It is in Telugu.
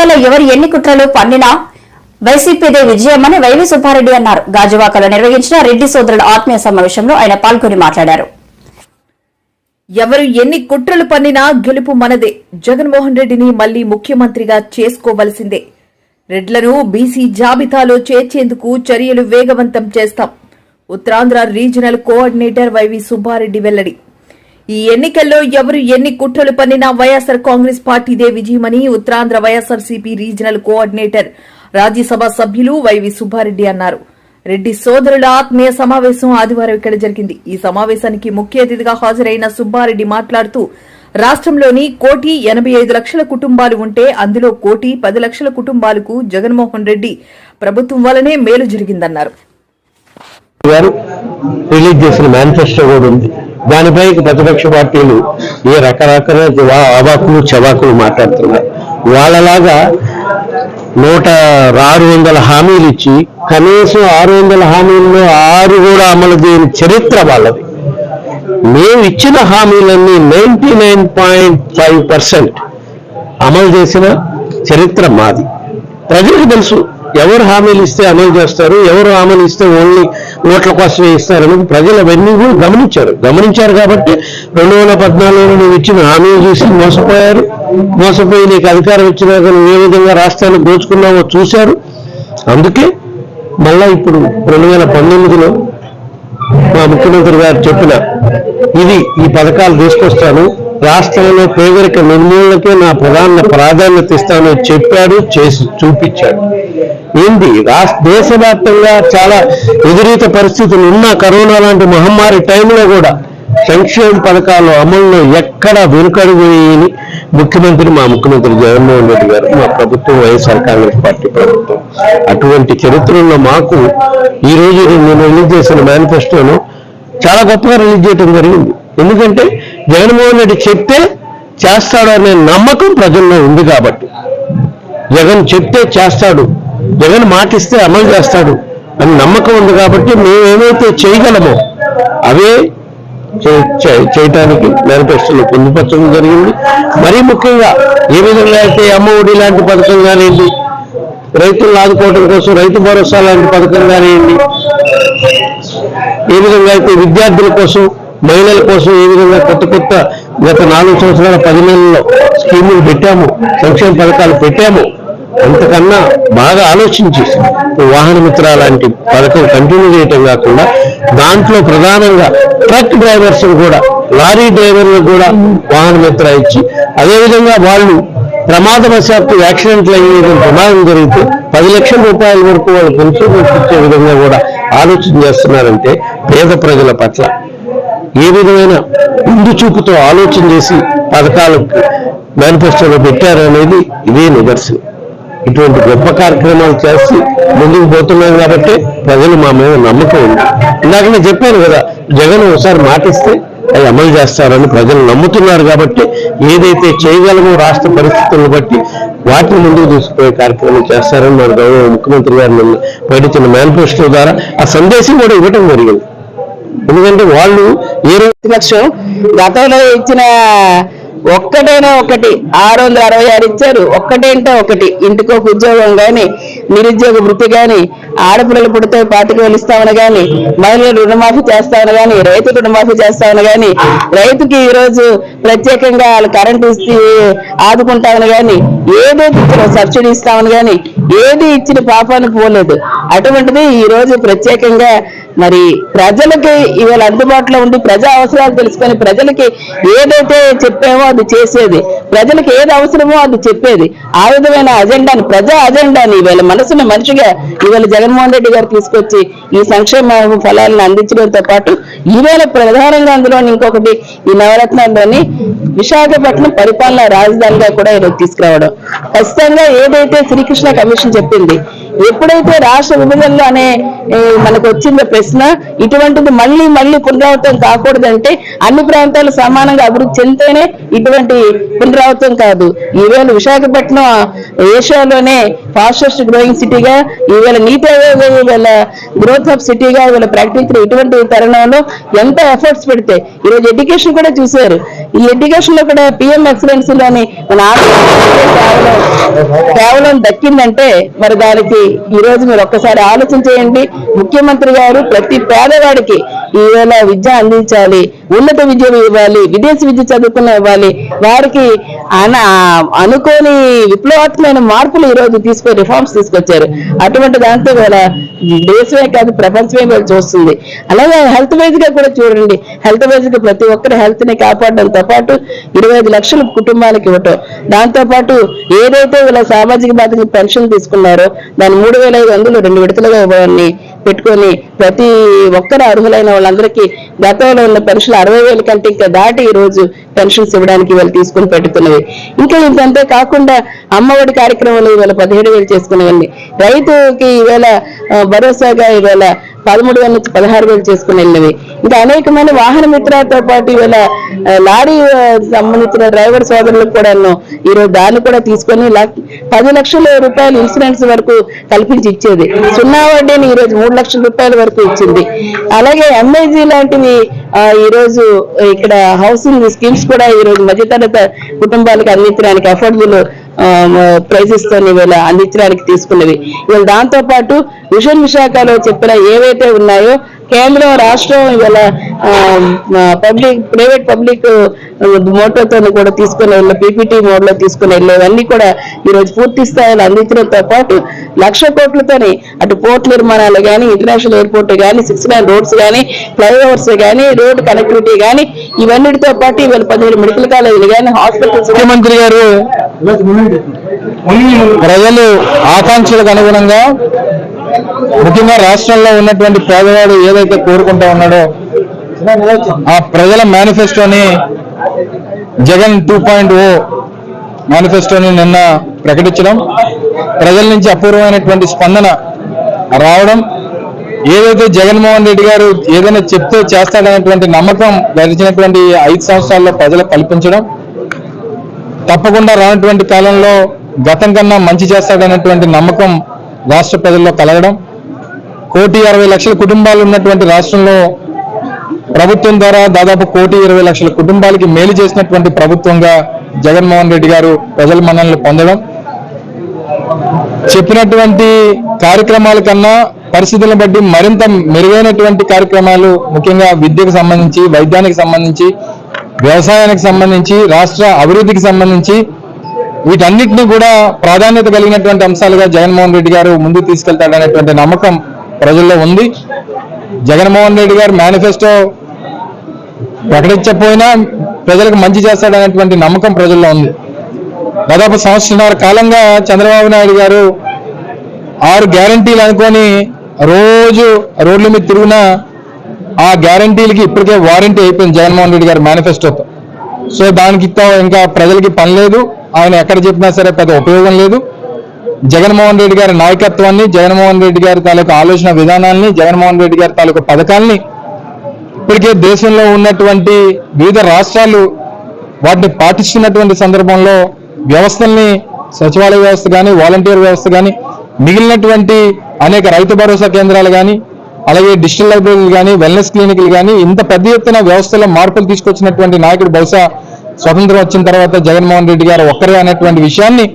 ఎన్నికల్లో ఎవరు ఎన్ని కుట్రలు పన్నినా వైసీపీదే విజయమని వైవి సుబ్బారెడ్డి అన్నారు. గాజువాకలో నిర్వహించిన రెడ్డి సోదరుల ఆత్మీయ సమావేశంలో ఆయన పాల్గొని మాట్లాడారు. ఎవరు ఎన్ని కుట్రలు పన్నినా గెలుపు మనదే. జగన్మోహన్ రెడ్డిని మళ్ళీ ముఖ్యమంత్రిగా చేసుకోవలసిందే. రెడ్లను బీసీ జాబితాలో చేర్చేందుకు చర్యలు వేగవంతం చేస్తాం. Uttarandhra regional coordinator YV Subba Reddy వెల్లడి. ఈ ఎన్నికల్లో ఎవరు ఎన్ని కుట్రలు పన్నినా వైఎస్ఆర్ కాంగ్రెస్ పార్టీదే విజయమని Uttarandhra YSRCP regional coordinator Rajya Sabha సభ్యులు వైవి సుబ్బారెడ్డి అన్నారు. రెడ్డి సోదరుల ఆత్మీయ సమావేశం ఆదివారం ఇక్కడ జరిగింది. ఈ సమావేశానికి ముఖ్య అతిథిగా హాజరైన సుబ్బారెడ్డి మాట్లాడుతూ రాష్ట్రంలోని కోటి ఎనభై ఐదు లక్షల కుటుంబాలు ఉంటే అందులో కోటి పది లక్షల కుటుంబాలకు జగన్మోహన్ రెడ్డి ప్రభుత్వం వలనే మేలు జరిగిందన్నారు. రిలీజ్ చేసిన మేనిఫెస్టో కూడా ఉంది. దానిపై ప్రతిపక్ష పార్టీలు ఏ రకరకాల అవాకులు చవాకులు మాట్లాడుతున్నారు వాళ్ళలాగా నూట ఆరు వందల హామీలు ఇచ్చి కనీసం ఆరు వందల హామీల్లో ఆరు కూడా అమలు చేయని చరిత్ర వాళ్ళది. మేము ఇచ్చిన హామీలన్నీ ninety nine point five percent అమలు చేసిన చరిత్ర మాది. ప్రజలకు తెలుసు. ఎవరు హామీలు ఇస్తే అమలు చేస్తారు? ఎవరు హామీలు ఇస్తే ఓన్లీ ఓట్ల కోసమే ఇస్తారని ప్రజలు అవన్నీ కూడా గమనించారు. గమనించారు కాబట్టి రెండు వేల పద్నాలుగులో నువ్వు ఇచ్చిన హామీలు చూసి మోసపోయారు. మోసపోయి నీకు అధికారం ఇచ్చినాక నువ్వు ఏ విధంగా రాష్ట్రాన్ని దోచుకున్నావో చూశారు. అందుకే మళ్ళా ఇప్పుడు రెండు వేల పంతొమ్మిదిలో మా ముఖ్యమంత్రి గారు చెప్పిన ఇది ఈ పథకాలు తీసుకొస్తాను. రాష్ట్రంలో పేదరిక నిర్మూలనకే నా ప్రధాన ప్రాధాన్యత ఇస్తానని చెప్పాడు చేసి చూపించాడు. ఏంది? రాష్ట్ర దేశవ్యాప్తంగా చాలా ఎదురీత పరిస్థితులు ఉన్న కరోనా లాంటి మహమ్మారి టైంలో కూడా సంక్షేమ పథకాలు అమలులో ఎక్కడ వెనుకడుగుని ముఖ్యమంత్రి మా ముఖ్యమంత్రి జగన్మోహన్ రెడ్డి గారు మా ప్రభుత్వం వైఎస్ఆర్ కాంగ్రెస్ పార్టీ ప్రభుత్వం. అటువంటి చరిత్రలో మాకు ఈ రోజు నేను రిలీజ్ చేసిన మేనిఫెస్టోను చాలా గొప్పగా రిలీజ్ చేయడం జరిగింది. ఎందుకంటే జగన్మోహన్ రెడ్డి చెప్తే చేస్తాడు అనే నమ్మకం ప్రజల్లో ఉంది కాబట్టి. జగన్ చెప్తే చేస్తాడు. జగన్ మాటిస్తే అమలు చేస్తాడు అని నమ్మకం ఉంది కాబట్టి మేము ఏమైతే చేయగలమో అవే చేయటానికి మేనిఫెస్టోలో పొందుపరచడం జరిగింది. మరీ ముఖ్యంగా ఏ విధంగా అయితే అమ్మ ఒడి లాంటి పథకం కానివ్వండి రైతులను ఆదుకోవడం కోసం రైతు భరోసా లాంటి పథకం కానివ్వండి ఏ విధంగా అయితే విద్యార్థుల కోసం మహిళల కోసం ఏ విధంగా కొత్త కొత్త గత నాలుగు సంవత్సరాల పది నెలల్లో స్కీములు పెట్టాము సంక్షేమ పథకాలు పెట్టాము అంతకన్నా బాగా ఆలోచించి వాహన మిత్ర లాంటి పథకం కంటిన్యూ చేయటం కాకుండా దాంట్లో ప్రధానంగా ట్రక్ డ్రైవర్స్ కూడా లారీ డ్రైవర్లకు కూడా వాహన మిత్ర ఇచ్చి అదేవిధంగా వాళ్ళు ప్రమాదవశాత్తు యాక్సిడెంట్లు అయ్యే ప్రమాదం జరిగితే పది లక్షల రూపాయల వరకు వాళ్ళు పెన్షన్ ఇచ్చే విధంగా కూడా ఆలోచన చేస్తున్నారంటే పేద ప్రజల పట్ల ఏ విధమైన ముందు చూపుతో ఆలోచన చేసి పథకాలకు మేనిఫెస్టోలో పెట్టారనేది ఇదే నిదర్శనం. ఇటువంటి గొప్ప కార్యక్రమాలు చేసి ముందుకు పోతున్నాం కాబట్టి ప్రజలు మా మీద నమ్మకం ఉంది. ఇందాక నేను చెప్పాను కదా జగన్ ఒకసారి మాటిస్తే అవి అమలు చేస్తారని ప్రజలు నమ్ముతున్నారు కాబట్టి ఏదైతే చేయగలమో రాష్ట్ర పరిస్థితులను బట్టి వాటిని ముందుకు తీసుకుపోయే కార్యక్రమం చేస్తారని మన గౌరవ ముఖ్యమంత్రి గారు నిన్న ప్రకటించిన మేనిఫెస్టో ద్వారా ఆ సందేశం కూడా ఇవ్వటం జరిగింది. ఎందుకంటే వాళ్ళు ఏ లక్ష్యం ప్రతిపక్షం గతంలో ఇచ్చిన ఒక్కటైనా ఒకటి. ఆరు వందల అరవై ఆరు ఇచ్చారు. ఒక్కటేంటో ఒకటి. ఇంటికి ఒక ఉద్యోగం గాని నిరుద్యోగ వృత్తి గాని ఆడపిల్లలు పుడితే పాతిక వేలు ఇస్తామని గాని మహిళలు రుణమాఫీ చేస్తామని గాని రైతు రుణమాఫీ చేస్తామని గాని రైతుకి ఈ రోజు ప్రత్యేకంగా వాళ్ళు కరెంటు ఇస్తే ఆదుకుంటామని గాని ఏదైతే ఇచ్చిన సబ్సిడీ ఇస్తామని గాని ఏది ఇచ్చిన పాపానికి పోలేదు. అటువంటిది ఈ రోజు ప్రత్యేకంగా మరి ప్రజలకి ఇవాళ అందుబాటులో ఉండి ప్రజా అవసరాలు తెలుసుకొని ప్రజలకి ఏదైతే చెప్పామో అది చేసేది ప్రజలకు ఏది అవసరమో అది చెప్పేది. ఆ విధమైన అజెండాని ప్రజా అజెండాని ఇవాళ మనసుని మనిషిగా ఇవాళ జగన్మోహన్ రెడ్డి గారు తీసుకొచ్చి ఈ సంక్షేమ ఫలాలను అందించడంతో పాటు ఈవేళ ప్రధానంగా అందులో ఇంకొకటి ఈ నవరత్నాల్లోని విశాఖపట్నం పరిపాలన రాజధానిగా కూడా ఈరోజు తీసుకురావడం. ఖచ్చితంగా ఏదైతే శ్రీకృష్ణ కమిషన్ చెప్పింది ఎప్పుడైతే రాష్ట్ర విభజనలో అనే మనకు వచ్చిందో ప్రశ్న ఇటువంటిది మళ్ళీ మళ్ళీ పునరావృతం కాకూడదంటే అన్ని ప్రాంతాలు సమానంగా అభివృద్ధి చెందితేనే ఇటువంటి పునరావృతం కాదు. ఈవేళ విశాఖపట్నం ఏషియాలోనే ఫాస్టెస్ట్ గ్రోయింగ్ సిటీగా ఈవేళ నీతి ఆయోగ ఈవేళ గ్రోత్ ఆఫ్ సిటీగా ఈవేళ ప్రకటించిన ఇటువంటి తరుణంలో ఎంత ఎఫర్ట్స్ పెడితే ఈరోజు ఎడ్యుకేషన్ కూడా చూశారు. ఈ ఎడ్యుకేషన్లో కూడా పిఎం ఎక్సలెన్స్లోని మన కేవలం కేవలం దక్కిందంటే మరి దానికి ఈ రోజు మీరు ఒక్కసారి ఆలోచన చేయండి. ముఖ్యమంత్రి గారు ప్రతి పేదవాడికి ఈవేళ విద్య అందించాలి ఉన్నత విద్య ఇవ్వాలి విదేశీ విద్య చదువుకున్న ఇవ్వాలి. వారికి అన అనుకోని విప్లవాత్మకమైన మార్పులు ఈ రోజు తీసుకొని రిఫార్మ్స్ తీసుకొచ్చారు. అటువంటి దాంతో కూడా దేశమే కాదు ప్రపంచమే ఇవాళ చూస్తుంది. అలాగే హెల్త్ వైజ్గా కూడా చూడండి. హెల్త్ వైజ్గా ప్రతి ఒక్కరి హెల్త్ని కాపాడడంతో పాటు ఇరవై ఐదు లక్షల కుటుంబాలకు ఇవ్వటం. దాంతో పాటు ఏదైతే వీళ్ళ సామాజిక బాధ్యత పెన్షన్ తీసుకున్నారో దాని మూడు వేల ఐదు వందలు రెండు విడతలుగా ఇవ్వాలని పెట్టుకొని ప్రతి ఒక్కరు అర్హులైన వాళ్ళందరికీ గతంలో ఉన్న పెన్షన్ అరవై వేల కంటే ఇంకా దాటి ఈ రోజు పెన్షన్స్ ఇవ్వడానికి వీళ్ళు తీసుకుని పెట్టుతున్నవి ఇంకా ఇంకంతే కాకుండా అమ్మఒడి కార్యక్రమంలో ఇవాళ పదిహేడు వేలు చేసుకునేవన్నీ రైతుకి ఈవేళ భరోసాగా ఈవేళ పదమూడు వేల నుంచి పదహారు వేలు చేసుకుని వెళ్ళినవి ఇంకా అనేకమైన వాహన మిత్రాలతో పాటు ఇవాళ లారీ సంబంధించిన డ్రైవర్ సోదరులకు కూడా ఈ రోజు దాన్ని కూడా తీసుకొని పది లక్షల రూపాయలు ఇన్సూరెన్స్ వరకు కల్పించి ఇచ్చేది. సున్నా వడ్డీని ఈ రోజు మూడు లక్షల రూపాయల వరకు ఇచ్చింది. అలాగే ఎంఐజీ లాంటివి ఈరోజు ఈ రోజు ఇక్కడ హౌసింగ్ స్కీమ్స్ కూడా ఈ రోజు మధ్యతరగతి కుటుంబాలకు అందించడానికి అఫోర్డబుల్ ప్రైజెస్తో ఇవాళ అందించడానికి తీసుకున్నవి. ఇవాళ దాంతో పాటు విషన్ విశాఖలో చెప్పిన ఏవైతే ఉన్నాయో కేంద్రం రాష్ట్రం ఇవాళ పబ్లిక్ ప్రైవేట్ పబ్లిక్ మోటార్తో కూడా తీసుకుని వెళ్ళే పీపీటీ మోడ్లో తీసుకుని వెళ్ళేవన్నీ కూడా ఈ రోజు పూర్తి స్థాయిలో అందించడంతో పాటు లక్ష కోట్లతోని అటు పోర్ట్ నిర్మాణాలు కానీ ఇంటర్నేషనల్ ఎయిర్పోర్ట్ కానీ సిక్స్ లైన్ రోడ్స్ కానీ ఫ్లైఓవర్స్ కానీ రోడ్ కనెక్టివిటీ కానీ ఇవన్నిటితో పాటు ఇవాళ పదిహేడు మెడికల్ కాలేజీలు కానీ హాస్పిటల్స్ ముఖ్యమంత్రి గారు ప్రజలు ఆకాంక్షలకు అనుగుణంగా ముఖ్యంగా రాష్ట్రంలో ఉన్నటువంటి పేదవాడు ఏదైతే కోరుకుంటా ఉన్నాడో ఆ ప్రజల మేనిఫెస్టోని జగన్ టూ పాయింట్ ఓ మేనిఫెస్టోని నిన్న ప్రకటించడం ప్రజల నుంచి అపూర్వమైనటువంటి స్పందన రావడం ఏదైతే జగన్మోహన్ రెడ్డి గారు ఏదైనా చెప్తే చేస్తాడనేటువంటి నమ్మకం గడిచినటువంటి ఐదు సంవత్సరాల్లో ప్రజలకు కల్పించడం తప్పకుండా రానటువంటి కాలంలో గతం కన్నా మంచి చేస్తాడనేటువంటి నమ్మకం రాష్ట్ర ప్రజల్లో కలగడం కోటి అరవై లక్షల కుటుంబాలు ఉన్నటువంటి రాష్ట్రంలో ప్రభుత్వం ద్వారా దాదాపు కోటి ఇరవై లక్షల కుటుంబాలకి మేలు చేసినటువంటి ప్రభుత్వంగా జగన్మోహన్ రెడ్డి గారు ప్రజల మన్ననలు పొందడం. చెప్పినటువంటి కార్యక్రమాల కన్నా పరిస్థితులను బట్టి మరింత మెరుగైనటువంటి కార్యక్రమాలు ముఖ్యంగా విద్యకు సంబంధించి వైద్యానికి సంబంధించి వ్యవసాయానికి సంబంధించి రాష్ట్ర అభివృద్ధికి సంబంధించి వీటన్నిటిని కూడా ప్రాధాన్యత కలిగినటువంటి అంశాలుగా జగన్మోహన్ రెడ్డి గారు ముందుకు తీసుకెళ్తాడనేటువంటి నమ్మకం ప్రజల్లో ఉంది. జగన్మోహన్ రెడ్డి గారు మేనిఫెస్టో ప్రకటించకపోయినా ప్రజలకు మంచి చేస్తాడనేటువంటి నమ్మకం ప్రజల్లో ఉంది. దాదాపు సంవత్సరంన్నర కాలంగా చంద్రబాబు నాయుడు గారు ఆరు గ్యారంటీలు అనుకొని రోజు రోడ్ల మీద తిరుగునా ఆ గ్యారంటీలకి ఇప్పటికే వారంటీ అయిపోయింది జగన్మోహన్ రెడ్డి గారి మేనిఫెస్టోతో. సో దానికి ఇంకా ఇంకా ప్రజలకి పని లేదు. ఆయన ఎక్కడ చెప్పినా సరే పెద్ద ఉపయోగం లేదు. జగన్మోహన్ రెడ్డి గారి నాయకత్వాన్ని జగన్మోహన్ రెడ్డి గారి తాలూకు ఆలోచన విధానాన్ని జగన్మోహన్ రెడ్డి గారి తాలూకు పథకాల్ని ఇప్పటికే దేశంలో ఉన్నటువంటి వివిధ రాష్ట్రాలు వాటిని పాటిస్తున్నటువంటి సందర్భంలో వ్యవస్థల్ని సచివాలయ వ్యవస్థ కానీ వాలంటీర్ వ్యవస్థ కానీ మిగిలినటువంటి అనేక రైతు భరోసా కేంద్రాలు కానీ అలాగే డిజిటల్ లైబ్రరీలు కానీ వెల్నెస్ క్లినిక్లు కానీ ఇంత పెద్ద ఎత్తున వ్యవస్థలో మార్పులు తీసుకొచ్చినటువంటి నాయకుడు బహుశా స్వతంత్రం వచ్చిన తర్వాత జగన్మోహన్ రెడ్డి గారు ఒక్కరే అనేటువంటి విషయాన్ని